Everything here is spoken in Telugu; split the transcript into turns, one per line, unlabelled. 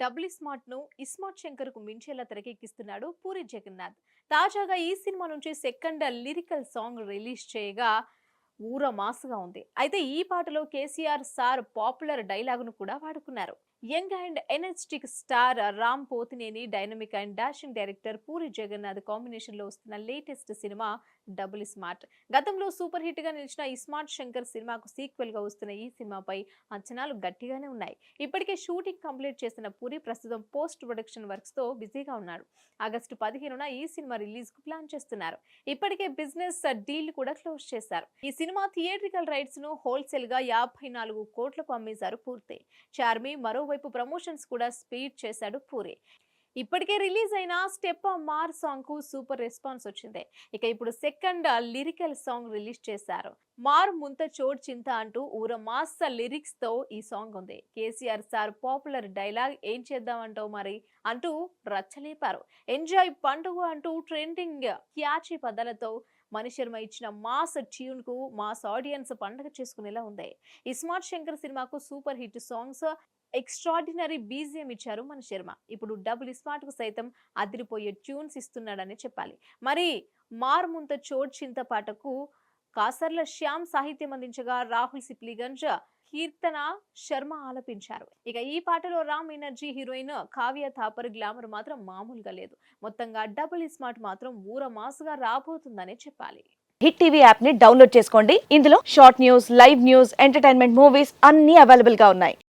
డబ్లి స్మార్ట్ను ఇస్మార్ట్ శంకర్కు మించేలా తెరకెక్కిస్తున్నాడు పూరి జగన్నాథ్. తాజాగా ఈ సినిమా నుంచి సెకండ్ లిరికల్ సాంగ్ రిలీజ్ చేయగా ఊర మాసుగా ఉంది. అయితే ఈ పాటలో కేసీఆర్ సార్ పాపులర్ డైలాగును కూడా వాడుకున్నారు. Young and energetic star Ram Pothineni dynamic and dashing director Puri Jagannath కాంబినేషన్లో వస్తున్న లేటెస్ట్ సినిమా డబుల్ స్మార్ట్. గతంలో సూపర్ హిట్గా నిలిచిన ఇస్మార్ట్ శంకర్ సినిమాకు సీక్వెల్గా వస్తున్న ఈ సినిమాపై అంచనాలు గట్టిగానే ఉన్నాయి. ఇప్పటికే షూటింగ్ కంప్లీట్ చేసిన పూరి ప్రస్తుతం పోస్ట్ ప్రొడక్షన్ వర్క్స్తో బిజీగా ఉన్నాడు. ఆగస్టు పదిహేనున ఈ సినిమా రిలీజ్కు ప్లాన్ చేస్తున్నారు. ఇప్పటికే బిజినెస్ డీల్ కూడా క్లోజ్ చేశారు. ఈ సినిమా థియేట్రికల్ రైట్స్ను హోల్సేల్గా యాభై నాలుగు కోట్లకు అమ్మేశారు పూర్తి. చార్మి మరోవైపు ప్రమోషన్స్ కూడా స్పీడ్ చేశాడు పూరి. ఇప్పటికే రిలీజ్ అయిన స్టెప్ మార్ సాంగ్కు సూపర్ రెస్పాన్స్ వచ్చింది. ఇక ఇప్పుడు సెకండ్ లిరికల్ సాంగ్ రిలీజ్ చేశారు. మార్ ముంత చోడ్ చింత అంటూ ఊర మాస్ లిరిక్స్తో ఈ సాంగ్ ఉంది. కేసీఆర్ సార్ పాపులర్ డైలాగ్ ఏం చేద్దామంటావు మరి? అంటూ రచ్చలేపారు. ఎంజాయ్ పండుగ అంటూ ట్రెండింగ్ క్యాచీ పదాలతో మణిశర్మ ఇచ్చిన మాస్ ట్యూన్కు మాస్ ఆడియన్స్ పండగ చేసుకునేలా ఉంది. ఈ స్మార్ట్ శంకర్ సినిమాకు super hit songs extraordinary BGM ఇచ్చారు మన శర్మ. ఇప్పుడు డబుల్ స్మార్ట్కు సైతం అదిరిపోయే ట్యూన్స్ ఇస్తున్నాడని చెప్పాలి. మరి మార్ముంత చోట్ చింత పాటకు కాసర్ల శ్యామ్ సాహిత్యం అందించగా రాహుల్ సిప్లిగంజ్ కీర్తన శర్మ ఆలపించారు. ఇక ఈ పాటలో Ram energy heroine Kavya Thapar glamour మాత్రం మామూలుగా లేదు. మొత్తంగా డబుల్ స్మార్ట్ మాత్రం ఊర మాసుగా రాబోతుందనే చెప్పాలి.
హిట్ టీవీ యాప్ని డౌన్లోడ్ చేసుకోండి. ఇందులో short news live news entertainment movies అన్ని అవైలబుల్గా ఉన్నాయి.